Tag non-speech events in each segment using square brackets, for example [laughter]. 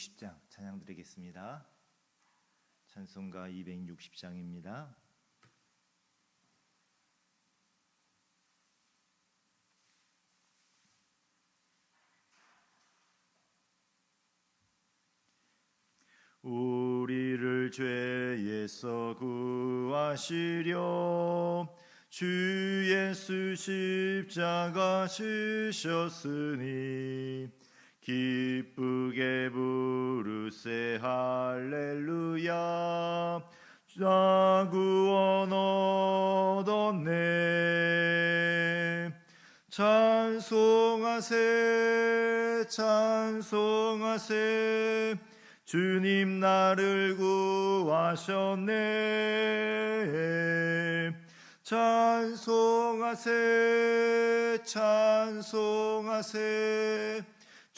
260장 찬양 드리겠습니다. 찬송가 260장입니다. 우리를 죄에서 구하시려 주 예수 십자가 지셨으니 기쁘게 부르세. 할렐루야. 자 구원 얻었네. 찬송하세. 찬송하세. 주님 나를 구하셨네. 찬송하세. 찬송하세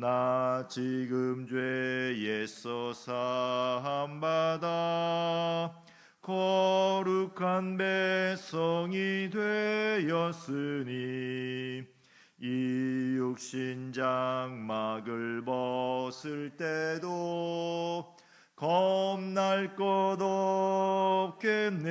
나 지금 죄에 서 사함 받아 거룩한 백성이 되었으니 이 육신 장막을 벗을 때도 겁날 것 없겠네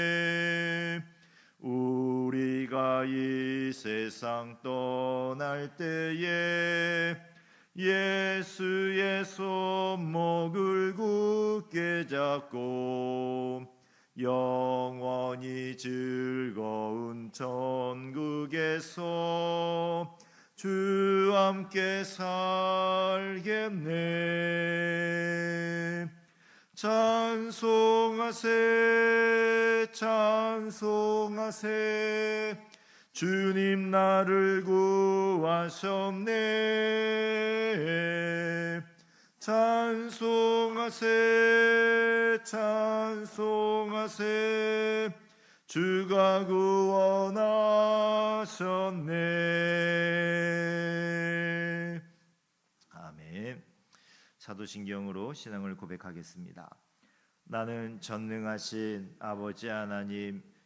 이 세상 떠날 때에 예수의 손목을 굳게 잡고 영원히 즐거운 천국에서 주 함께 살겠네. 찬송하세 찬송하세 주님 나를 구하셨네. 찬송하세 찬송하세. 주가 구원하셨네. 아멘. 사도신경으로 신앙을 고백하겠습니다. 나는 전능하신 아버지 하나님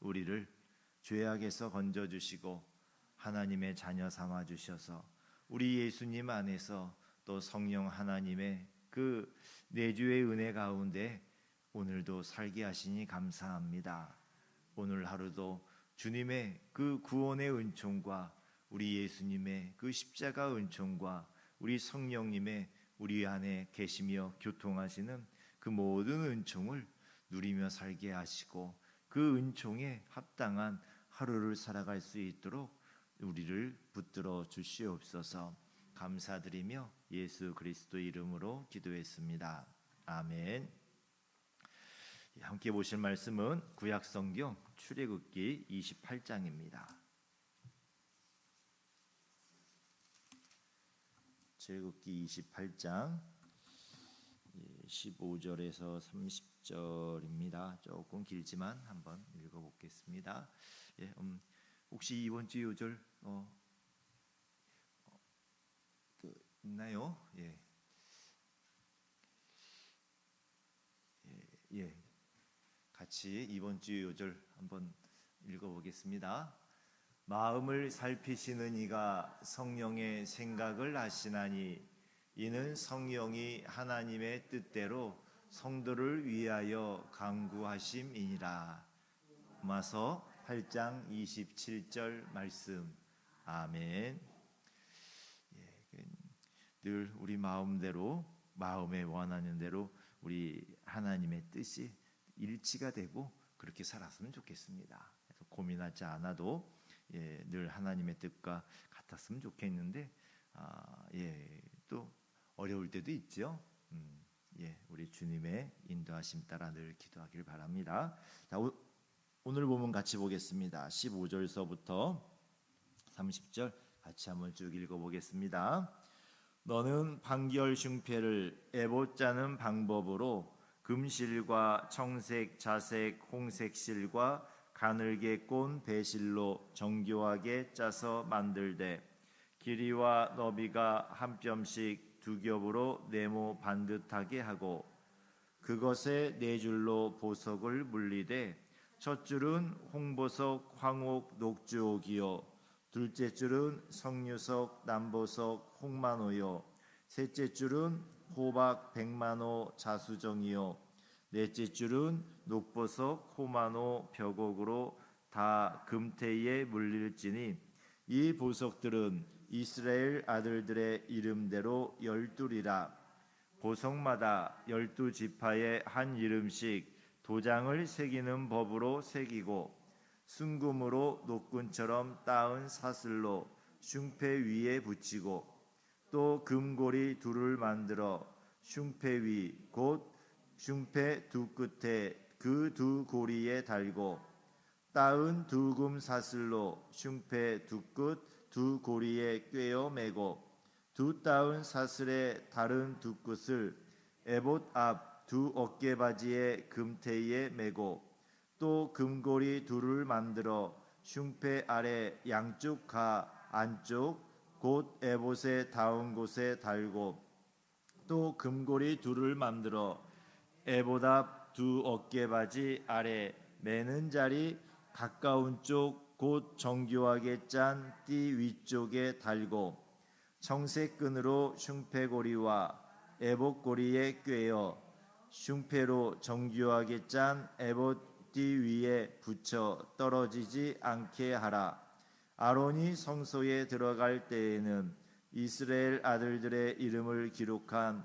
우리를 죄악에서 건져 주시고 하나님의 자녀 삼아 주셔서 우리 예수님 안에서 또 성령 하나님의 그 내주의 은혜 가운데 오늘도 살게 하시니 감사합니다. 오늘 하루도 주님의 그 구원의 은총과 우리 예수님의 그 십자가 은총과 우리 성령님의 우리 안에 계시며 교통하시는 그 모든 은총을 누리며 살게 하시고 그 은총에 합당한 하루를 살아갈 수 있도록 우리를 붙들어 주시옵소서 감사드리며 예수 그리스도 이름으로 기도했습니다. 아멘. 예, 함께 보실 말씀은 구약 성경 출애굽기 28장입니다. 출애굽기 28장 15절에서 30 절입니다. 조금 길지만 한번 읽어보겠습니다. 예, 음, 혹시 이번 주 요절 어, 어, 그 있나요? 예. 예, 예. 같이 이번 주 요절 한번 읽어보겠습니다. 마음을 살피시는 이가 성령의 생각을 아시나니 이는 성령이 하나님의 뜻대로 성도를 위하여 강구하심이니라. 마서 8장 27절 말씀. 아멘. 예, 그늘 우리 마음대로 마음에 원하는 대로 우리 하나님의 뜻이 일치가 되고 그렇게 살았으면 좋겠습니다. 고민하지 않아도 예, 늘 하나님의 뜻과 같았으면 좋겠는데 아, 예, 또 어려울 때도 있죠. 음, 예, 우리 주님의 인도하심 따라 늘 기도하길 바랍니다. 자, 오, 오늘 보면 같이 보겠습니다. 15절서부터 30절 같이 한번 쭉 읽어보겠습니다. 너는 반결 흉패를 에봇 짜는 방법으로 금실과 청색, 자색, 홍색 실과 가늘게 꼰 배실로 정교하게 짜서 만들되 길이와 너비가 한 뼘씩 두 겹으로 네모 반듯하게 하고 그것에 네 줄로 보석을 물리되 첫 줄은 홍보석, 황옥, 녹주옥이요. 둘째 줄은 성유석, 남보석, 홍만호요. 셋째 줄은 호박, 백만호, 자수정이요. 넷째 줄은 녹보석, 호만호, 벽옥으로 다 금태에 물릴지니 이 보석들은 이스라엘 아들들의 이름대로 열둘이라. 보석마다 열두 지파의 한 이름씩 도장을 새기는 법으로 새기고 순금으로 노끈처럼 따은 사슬로 흉패 위에 붙이고 또 금고리 둘을 만들어 흉패 위 곧 흉패 두 끝에 그 두 고리에 달고 따은 두 금 사슬로 흉패 두끝 두 고리에 꿰어 매고 두 따은 사슬의 다른 두 끝을 에봇 앞 두 어깨 바지의 금테이에 매고 또 금고리 둘을 만들어 흉패 아래 양쪽 가 안쪽 곧 에봇의 닿은 곳에 달고 또 금고리 둘을 만들어 에봇 앞두 어깨 바지 아래 매는 자리 가까운 쪽 곧 정교하게 짠 띠 위쪽에 달고 청색 끈으로 흉패고리와 에봇고리에 꿰어 흉패로 정교하게 짠 에봇띠 위에 붙여 떨어지지 않게 하라. 아론이 성소에 들어갈 때에는 이스라엘 아들들의 이름을 기록한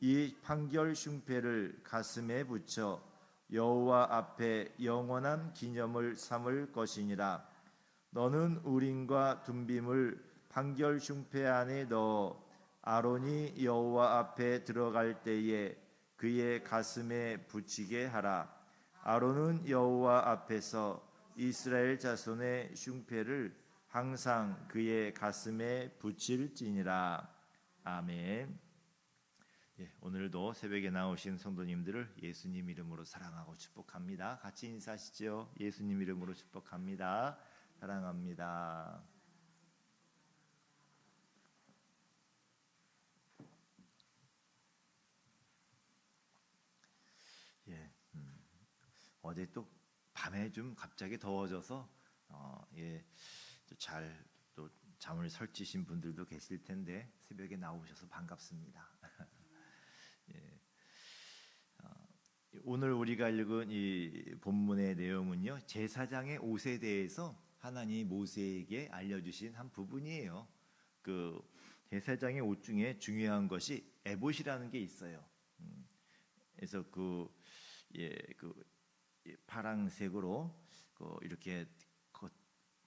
이 판결 흉패를 가슴에 붙여 여호와 앞에 영원한 기념을 삼을 것이니라. 너는 우림과 둠빔을 판결 흉패 안에 넣어 아론이 여호와 앞에 들어갈 때에 그의 가슴에 붙이게 하라. 아론은 여호와 앞에서 이스라엘 자손의 흉패를 항상 그의 가슴에 붙일지니라. 아멘. 예, 오늘도 새벽에 나오신 성도님들을 예수님 이름으로 사랑하고 축복합니다. 같이 인사하시죠. 예수님 이름으로 축복합니다. 사랑합니다. 예, 음, 어제 또 밤에 좀 갑자기 더워져서 어, 예, 잘 또 잠을 설치신 분들도 계실 텐데 새벽에 나오셔서 반갑습니다. [laughs] 예, 어, 오늘 우리가 읽은 이 본문의 내용은요 제사장의 옷에 대해서 하나님이 모세에게 알려주신 한 부분이에요. 그 제사장의 옷 중에 중요한 것이 에봇이라는 게 있어요. 음, 그래서 그 예, 그 예, 파랑색으로 그 이렇게 그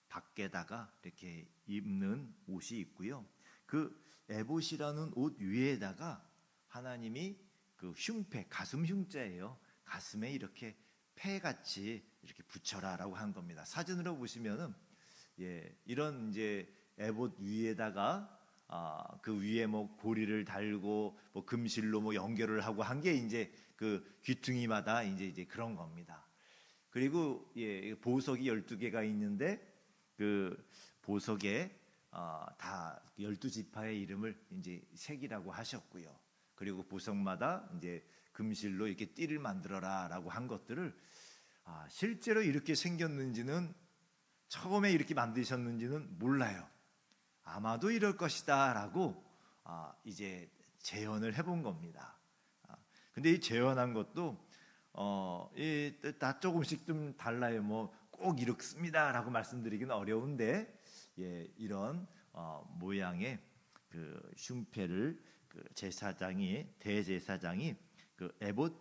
밖에다가 이렇게 입는 옷이 있고요. 그 에봇이라는 옷 위에다가 하나님이 그 흉패 가슴 흉자예요. 가슴에 이렇게 패같이 이렇게 붙여라라고 한 겁니다. 사진으로 보시면은 예, 이런 이제 에봇 위에다가 아, 그 위에 뭐 고리를 달고 뭐 금실로 뭐 연결을 하고 한 게 이제 그 귀퉁이마다 이제 이제 그런 겁니다. 그리고 예, 보석이 12개가 있는데 그 보석에 어, 다 12지파의 이름을 이제 색이라고 하셨고요. 그리고 보석마다 이제 금실로 이렇게 띠를 만들어라라고 한 것들을 아, 실제로 이렇게 생겼는지는 처음에 이렇게 만드셨는지는 몰라요. 아마도 이럴 것이다라고 아, 이제 재현을 해본 겁니다. 아, 근데 이 재현한 것도 어, 이, 다 조금씩 좀 달라요. 뭐 꼭 이렇습니다라고 말씀드리기는 어려운데 예, 이런 어, 모양의 그 흉패를 그 제사장이 대제사장이 그 에봇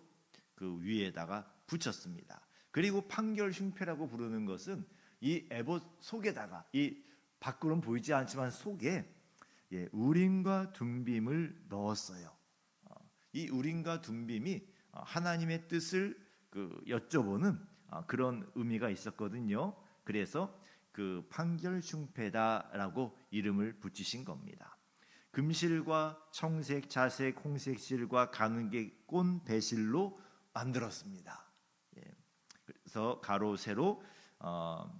그 위에다가 붙였습니다. 그리고 판결 흉패라고 부르는 것은 이 에봇 속에다가 이 밖으로는 보이지 않지만 속에 예, 우림과 둠빔을 넣었어요. 어, 이 우림과 둠빔이 어, 하나님의 뜻을 그 여쭤보는 어, 그런 의미가 있었거든요. 그래서 그 판결 흉패다라고 이름을 붙이신 겁니다. 금실과 청색, 자색, 홍색 실과 가는게 꼰 배실로 만들었습니다. 예. 그래서 가로 세로 어,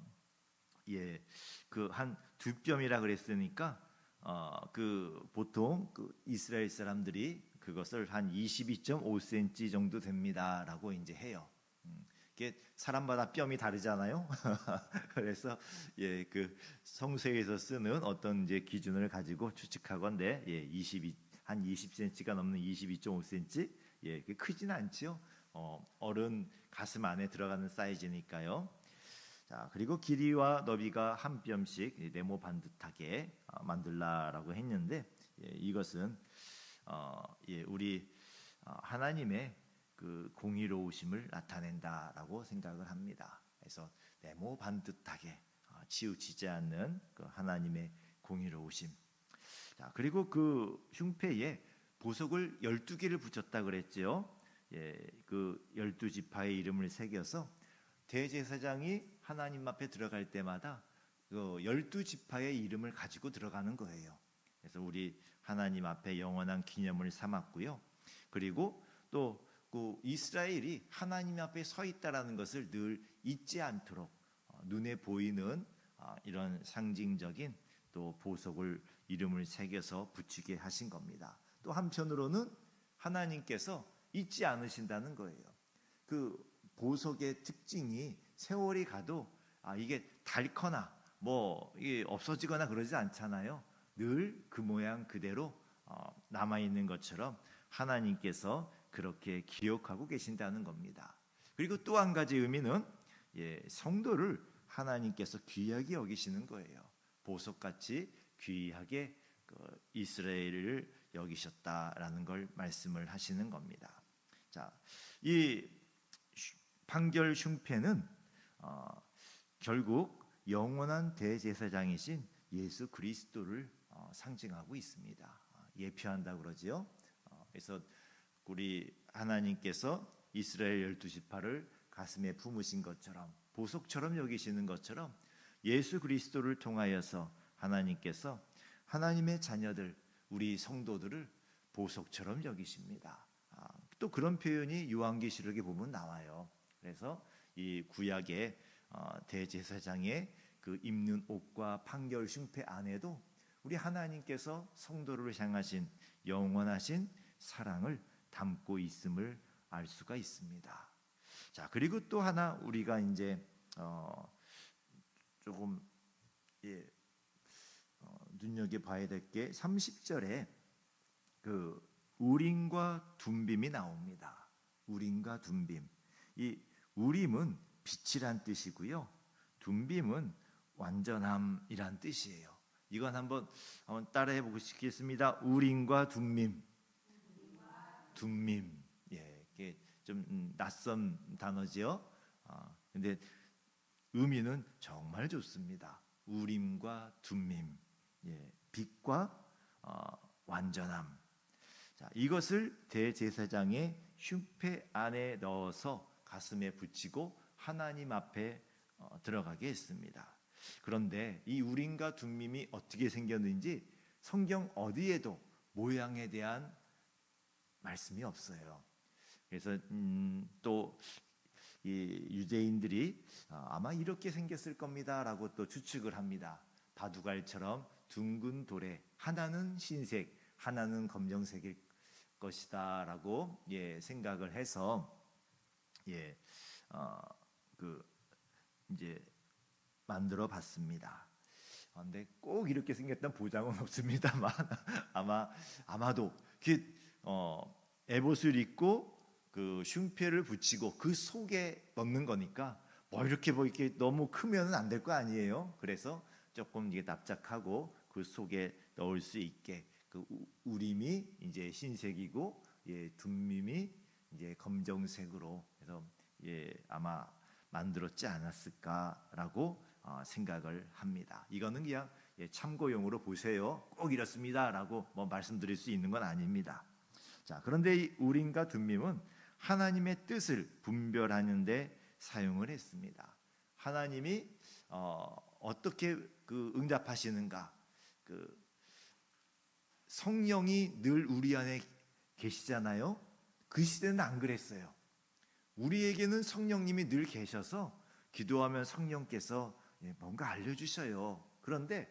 예, 그 한 두 뼘이라 그랬으니까 어, 그 보통 그 이스라엘 사람들이 그것을 한 22.5cm 정도 됩니다라고 이제 해요. 음, 이게 사람마다 뼘이 다르잖아요. [laughs] 그래서 예, 그 성서에서 쓰는 어떤 이제 기준을 가지고 추측하건데 예, 22, 한 20cm가 넘는 22.5cm 예, 그 크진 않지요. 어, 어른 가슴 안에 들어가는 사이즈니까요. 자, 그리고 길이와 너비가 한 뼘씩 네모 반듯하게 어, 만들라라고 했는데 예, 이것은 어, 예, 우리 어, 하나님의 그 공의로우심을 나타낸다라고 생각을 합니다. 그래서 네모 반듯하게 어, 치우치지 않는 그 하나님의 공의로우심. 자, 그리고 그 흉패에 보석을 12개를 붙였다 그랬죠. 예, 그 12지파의 이름을 새겨서 대제사장이 하나님 앞에 들어갈 때마다 그 열두 지파의 이름을 가지고 들어가는 거예요. 그래서 우리 하나님 앞에 영원한 기념을 삼았고요. 그리고 또 그 이스라엘이 하나님 앞에 서 있다라는 것을 늘 잊지 않도록 어, 눈에 보이는 어, 이런 상징적인 또 보석을 이름을 새겨서 붙이게 하신 겁니다. 또 한편으로는 하나님께서 잊지 않으신다는 거예요. 그 보석의 특징이 세월이 가도 아, 이게 닳거나 뭐 이게 없어지거나 그러지 않잖아요. 늘 그 모양 그대로 어, 남아 있는 것처럼 하나님께서 그렇게 기억하고 계신다는 겁니다. 그리고 또 한 가지 의미는 예, 성도를 하나님께서 귀하게 여기시는 거예요. 보석같이 귀하게 그 이스라엘을 여기셨다라는 걸 말씀을 하시는 겁니다. 자, 이 판결 흉패는 어, 결국 영원한 대제사장이신 예수 그리스도를 어, 상징하고 있습니다. 어, 예표한다 그러지요. 어, 그래서 우리 하나님께서 이스라엘 열두 지파를 가슴에 품으신 것처럼 보석처럼 여기시는 것처럼 예수 그리스도를 통하여서 하나님께서 하나님의 자녀들 우리 성도들을 보석처럼 여기십니다. 아, 또 그런 표현이 요한계시록에 보면 나와요. 그래서 이 구약의 어, 대제사장의 그 입는 옷과 판결 흉패 안에도 우리 하나님께서 성도를 향하신 영원하신 사랑을 담고 있음을 알 수가 있습니다. 자 그리고 또 하나 우리가 이제 어, 조금 예, 어, 눈여겨 봐야 될 게 30절에 그 우림과 둠빔이 나옵니다. 우림과 둠빔. 이 우림은 빛이란 뜻이고요. 둠빔은 완전함이란 뜻이에요. 이건 한번 한번 따라해 보고 싶겠습니다. 우림과 둠밈. 둠밈. 예, 이게 좀 음, 낯선 단어지요. 아, 근데 의미는 정말 좋습니다. 우림과 둠밈. 예, 빛과 어, 완전함. 자, 이것을 대제사장의 흉패 안에 넣어서 가슴에 붙이고 하나님 앞에 어, 들어가게 했습니다. 그런데 이 우림과 둠밈이 어떻게 생겼는지 성경 어디에도 모양에 대한 말씀이 없어요. 그래서 음, 또이 유대인들이 아, 아마 이렇게 생겼을 겁니다라고 또 추측을 합니다. 바둑알처럼 둥근 돌에 하나는 흰색, 하나는 검정색일 것이다라고 예 생각을 해서 예 어 그 이제 만들어 봤습니다. 그런데 꼭 이렇게 생겼던 보장은 없습니다만 [laughs] 아마 아마도 그 어 에봇을 입고 그 흉패를 붙이고 그 속에 넣는 거니까 뭐 이렇게 뭐 이렇게 너무 크면은 안 될 거 아니에요. 그래서 조금 이게 납작하고 그 속에 넣을 수 있게 그 우- 우림이 이제 흰색이고 예 둠밈이 이제 검정색으로 해서 예 아마 만들었지 않았을까라고 어, 생각을 합니다. 이거는 그냥 예, 참고용으로 보세요. 꼭 이렇습니다라고 뭐 말씀드릴 수 있는 건 아닙니다. 자 그런데 이 우림과 둠밈은 하나님의 뜻을 분별하는데 사용을 했습니다. 하나님이 어, 어떻게 그 응답하시는가 그 성령이 늘 우리 안에 계시잖아요. 그 시대는 안 그랬어요. 우리에게는 성령님이 늘 계셔서 기도하면 성령께서 예, 뭔가 알려주셔요. 그런데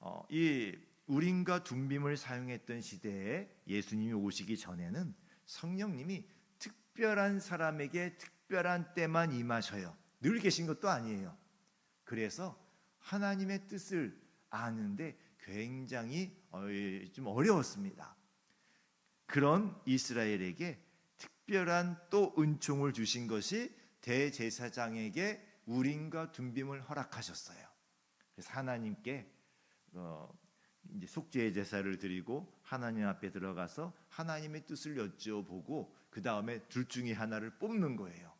어, 이 우림과 둠빔을 사용했던 시대에 예수님이 오시기 전에는 성령님이 특별한 사람에게 특별한 때만 임하셔요. 늘 계신 것도 아니에요. 그래서 하나님의 뜻을 아는데 굉장히 어, 좀 어려웠습니다. 그런 이스라엘에게 특별한 또 은총을 주신 것이 대제사장에게 우림과 둠빔을 허락하셨어요. 그래서 하나님께 어, 이제 속죄의 제사를 드리고 하나님 앞에 들어가서 하나님의 뜻을 여쭤보고 그 다음에 둘 중에 하나를 뽑는 거예요.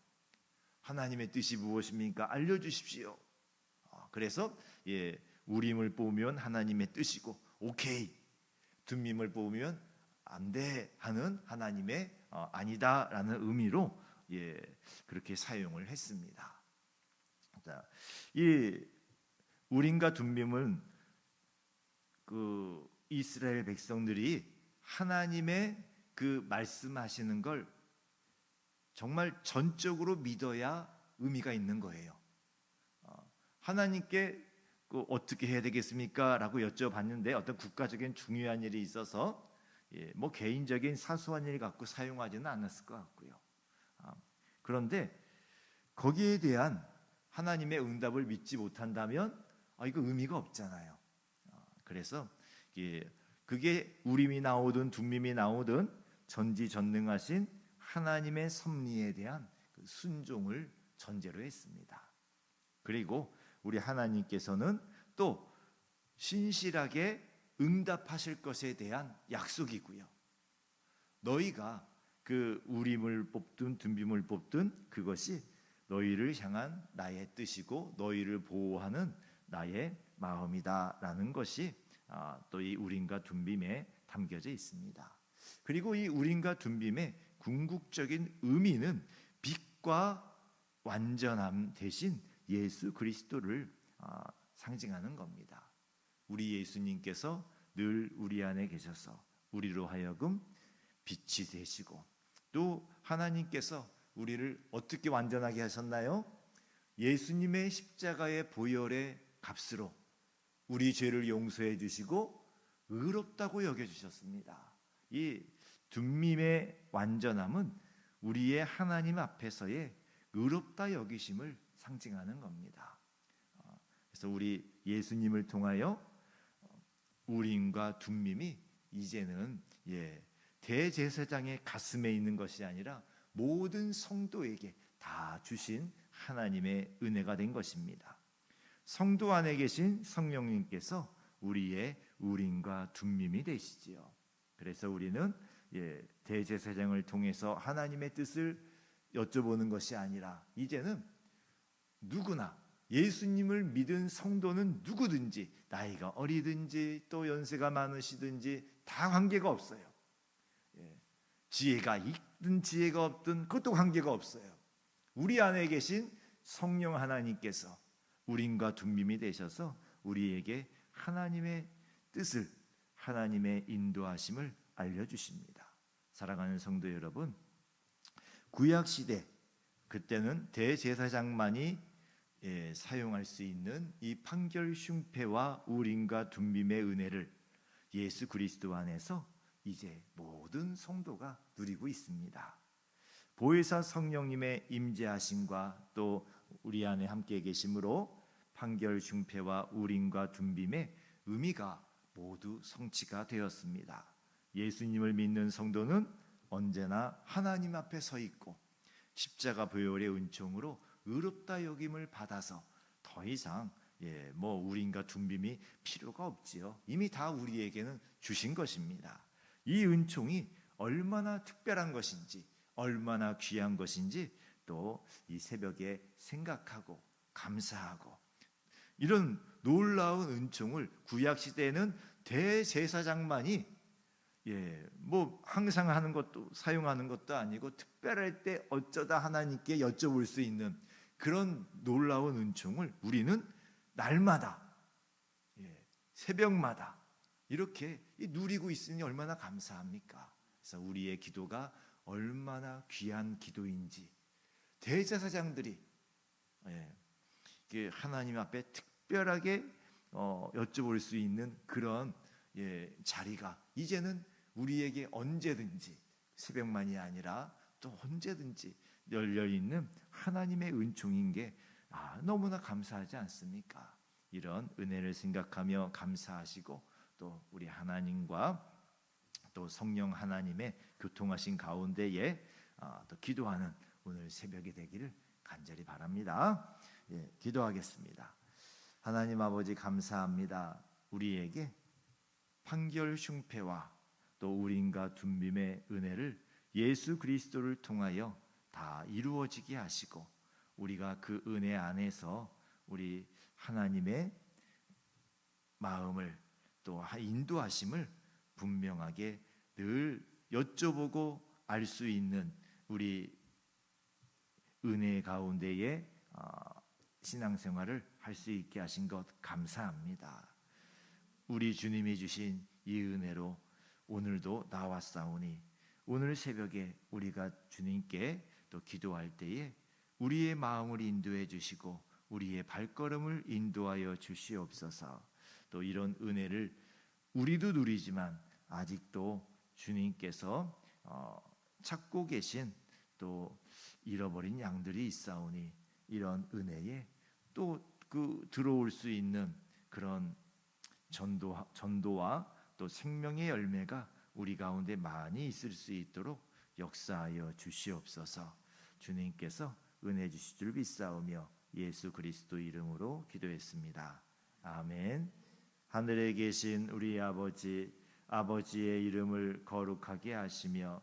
하나님의 뜻이 무엇입니까? 알려주십시오. 어, 그래서 예, 우림을 뽑으면 하나님의 뜻이고 오케이 둠밈을 뽑으면 안돼 하는 하나님의 어, 아니다라는 의미로 예, 그렇게 사용을 했습니다. 자, 이 우림과 둠밈은 그 이스라엘 백성들이 하나님의 그 말씀하시는 걸 정말 전적으로 믿어야 의미가 있는 거예요. 어, 하나님께 그 어떻게 해야 되겠습니까? 라고 여쭤봤는데 어떤 국가적인 중요한 일이 있어서 예, 뭐 개인적인 사소한 일 갖고 사용하지는 않았을 것 같고요. 아, 그런데 거기에 대한 하나님의 응답을 믿지 못한다면 아, 이거 의미가 없잖아요. 어, 그래서 예, 그게 우림이 나오든 둠밈이 나오든 전지전능하신 하나님의 섭리에 대한 그 순종을 전제로 했습니다. 그리고 우리 하나님께서는 또 신실하게 응답하실 것에 대한 약속이고요. 너희가 그 우림을 뽑든 둔빔을 뽑든 그것이 너희를 향한 나의 뜻이고 너희를 보호하는 나의 마음이다라는 것이 아, 또이 우림과 둔빔에 담겨져 있습니다. 그리고 이 우림과 둔빔의 궁극적인 의미는 빛과 완전함 대신 예수 그리스도를 아, 상징하는 겁니다. 우리 예수님께서 늘 우리 안에 계셔서 우리로 하여금 빛이 되시고 또 하나님께서 우리를 어떻게 완전하게 하셨나요? 예수님의 십자가의 보혈의 값으로 우리 죄를 용서해 주시고 의롭다고 여겨 주셨습니다. 이 둠밈의 완전함은 우리의 하나님 앞에서의 의롭다 여기심을 상징하는 겁니다. 어, 그래서 우리 예수님을 통하여 우림과 둠밈이 이제는 예, 대제사장의 가슴에 있는 것이 아니라 모든 성도에게 다 주신 하나님의 은혜가 된 것입니다. 성도 안에 계신 성령님께서 우리의 우린과 둠밈이 되시지요. 그래서 우리는 예, 대제사장을 통해서 하나님의 뜻을 여쭤보는 것이 아니라 이제는 누구나 예수님을 믿은 성도는 누구든지 나이가 어리든지 또 연세가 많으시든지 다 관계가 없어요. 예, 지혜가 있든 지혜가 없든 그것도 관계가 없어요. 우리 안에 계신 성령 하나님께서 우린과 둠밈이 되셔서 우리에게 하나님의 뜻을 하나님의 인도하심을 알려주십니다. 사랑하는 성도 여러분, 구약 시대 그때는 대제사장만이 예, 사용할 수 있는 이 판결 흉패와 우림과 둠빔의 은혜를 예수 그리스도 안에서 이제 모든 성도가 누리고 있습니다. 보혜사 성령님의 임재하심과 또 우리 안에 함께 계심으로 판결 흉패와 우림과 둠빔의 의미가 모두 성취가 되었습니다. 예수님을 믿는 성도는 언제나 하나님 앞에 서 있고 십자가 보혈의 은총으로 의롭다 여김을 받아서 더 이상 예, 뭐 우린과 둠빔이 필요가 없지요. 이미 다 우리에게는 주신 것입니다. 이 은총이 얼마나 특별한 것인지, 얼마나 귀한 것인지 또 이 새벽에 생각하고 감사하고 이런 놀라운 은총을 구약 시대에는 대제사장만이 예, 뭐 항상 하는 것도 사용하는 것도 아니고 특별할 때 어쩌다 하나님께 여쭤볼 수 있는 그런 놀라운 은총을 우리는 날마다 예, 새벽마다 이렇게 누리고 있으니 얼마나 감사합니까? 그래서 우리의 기도가 얼마나 귀한 기도인지 대제사장들이 예, 하나님 앞에 특별하게 어, 여쭤볼 수 있는 그런 예, 자리가 이제는 우리에게 언제든지 새벽만이 아니라 또 언제든지 열려 있는 하나님의 은총인 게 아, 너무나 감사하지 않습니까? 이런 은혜를 생각하며 감사하시고 또 우리 하나님과 또 성령 하나님의 교통하신 가운데에 아, 또 기도하는 오늘 새벽이 되기를 간절히 바랍니다. 예, 기도하겠습니다. 하나님 아버지 감사합니다. 우리에게 판결 흉패와 또 우린과 둠빔의 은혜를 예수 그리스도를 통하여 다 이루어지게 하시고 우리가 그 은혜 안에서 우리 하나님의 마음을 또 인도하심을 분명하게 늘 여쭤보고 알 수 있는 우리 은혜 가운데에 어, 신앙생활을 할 수 있게 하신 것 감사합니다. 우리 주님이 주신 이 은혜로 오늘도 나왔사오니 오늘 새벽에 우리가 주님께 또 기도할 때에 우리의 마음을 인도해 주시고 우리의 발걸음을 인도하여 주시옵소서. 또 이런 은혜를 우리도 누리지만 아직도 주님께서 어, 찾고 계신 또 잃어버린 양들이 있사오니 이런 은혜에 또 그 들어올 수 있는 그런 전도 전도와 또 생명의 열매가 우리 가운데 많이 있을 수 있도록 역사하여 주시옵소서. 주님께서 은혜 주실 줄 믿사오며 예수 그리스도 이름으로 기도했습니다. 아멘. 하늘에 계신 우리 아버지 아버지의 이름을 거룩하게 하시며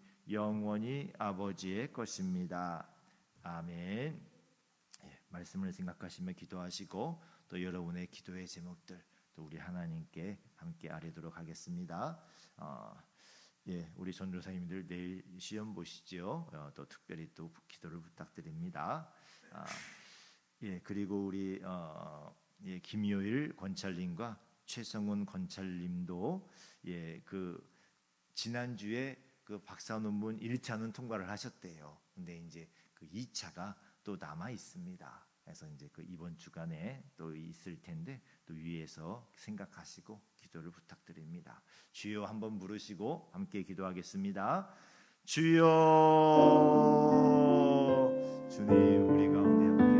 영원히 아버지의 것입니다. 아멘. 예, 말씀을 생각하시며 기도하시고 또 여러분의 기도의 제목들 또 우리 하나님께 함께 아뢰도록 하겠습니다. 어, 예, 우리 전도사님들 내일 시험 보시죠. 어, 또 특별히 또 기도를 부탁드립니다. 아, 예, 그리고 우리 어, 예, 김요일 권찰님과 최성훈 권찰님도 예, 그 지난주에 그 박사 논문 1차는 통과를 하셨대요. 근데 이제 그 2차가 또 남아 있습니다. 해서 이제 그 이번 주간에 또 있을 텐데 또 위에서 생각하시고 기도를 부탁드립니다. 주여 한번 부르시고 함께 기도하겠습니다. 주여 주님 우리 가운데